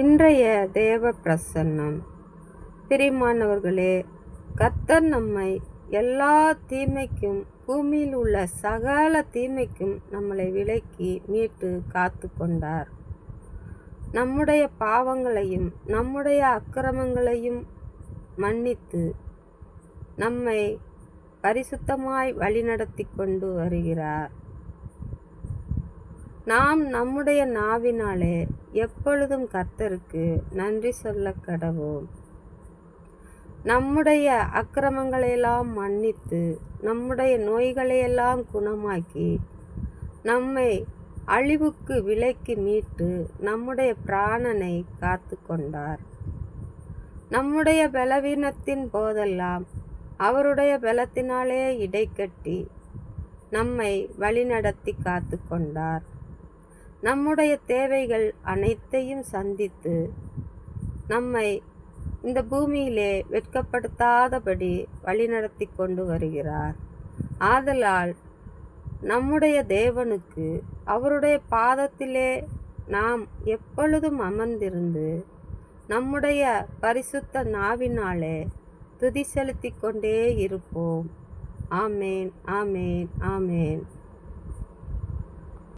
இன்றைய தேவ பிரசன்னம். பிரிமானவர்களே கர்த்தர் நம்மை எல்லா தீமைக்கும் பூமியில் உள்ள சகல தீமைக்கும் நம்மளை விலக்கி மீட்டு காத்து கொண்டார் நம்முடைய பாவங்களையும் நம்முடைய அக்கிரமங்களையும் மன்னித்து நம்மை பரிசுத்தமாய் வழிநடத்தி கொண்டு வருகிறார். நாம் நம்முடைய நாவினாலே எப்பொழுதும் கர்த்தருக்கு நன்றி சொல்ல கடவோம். நம்முடைய அக்கிரமங்களையெல்லாம் மன்னித்து நம்முடைய நோய்களையெல்லாம் குணமாக்கி நம்மை அழிவுக்கு விலைக்கு மீட்டு நம்முடைய பிராணனை காத்து கொண்டார். நம்முடைய பலவீனத்தின் போதெல்லாம் அவருடைய பலத்தினாலே இடைக்கட்டி நம்மை வழிநடத்தி காத்து கொண்டார். நம்முடைய தேவைகள் அனைத்தையும் சந்தித்து நம்மை இந்த பூமியிலே வெட்கப்படுத்தாதபடி வழிநடத்தி கொண்டு வருகிறார். ஆதலால் நம்முடைய தேவனுக்கு அவருடைய பாதத்திலே நாம் எப்பொழுதும் அமர்ந்திருந்து நம்முடைய பரிசுத்த நாவினாலே துதி செலுத்தி கொண்டே இருப்போம். ஆமேன் ஆமேன் ஆமேன்.